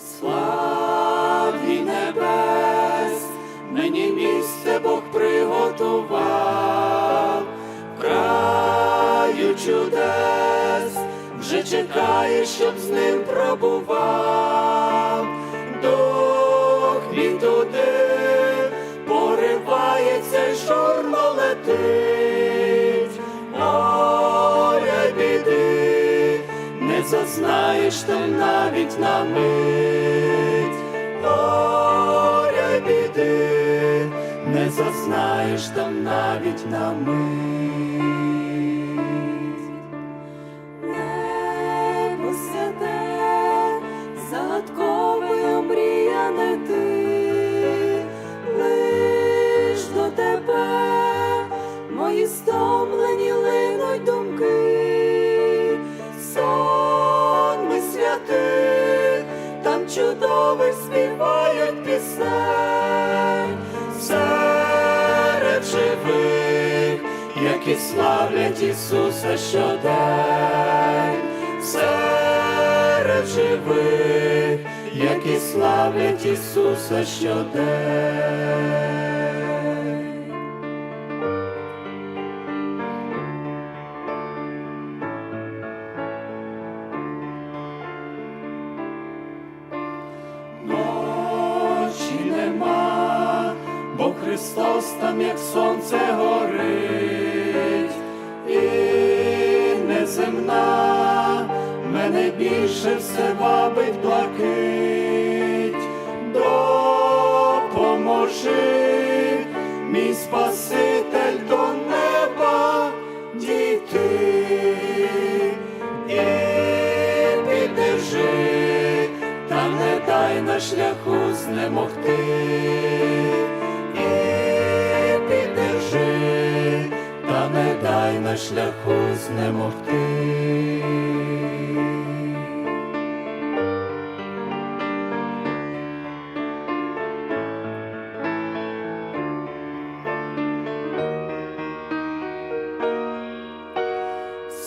славі небес, мені місце Бог приготував, краю чудес, вже чекає, щоб з ним пробував, дух мій туди. Там навіть на мить, горя й біди, не зазнаєш там навіть на мить. Небо святе, загадковою мріяне ти, лиш до тебе мої стомлені линуть думки, чудових співають пісень, серед живих, які славлять Ісуса щодень, серед живих, які славлять Ісуса щодень. Христос там, як сонце горить, і неземна, мене більше все вабить блакить, допоможи, мій Спаситель до неба дійти. І піддержи, та не дай на шляху знемогти, дай на шляху знемогти.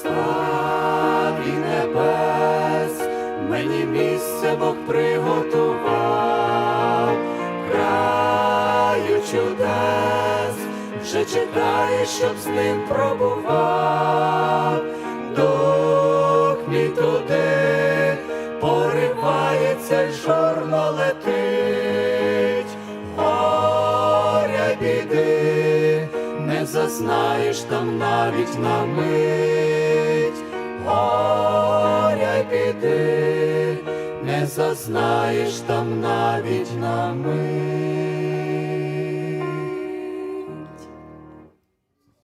Славі небес, мені місце Бог приготував, вже чекає, щоб з ним пробував, дух туди поривається, жорно летить, горя біди, не зазнаєш там навіть на мить, горя біди, не зазнаєш там навіть на мить.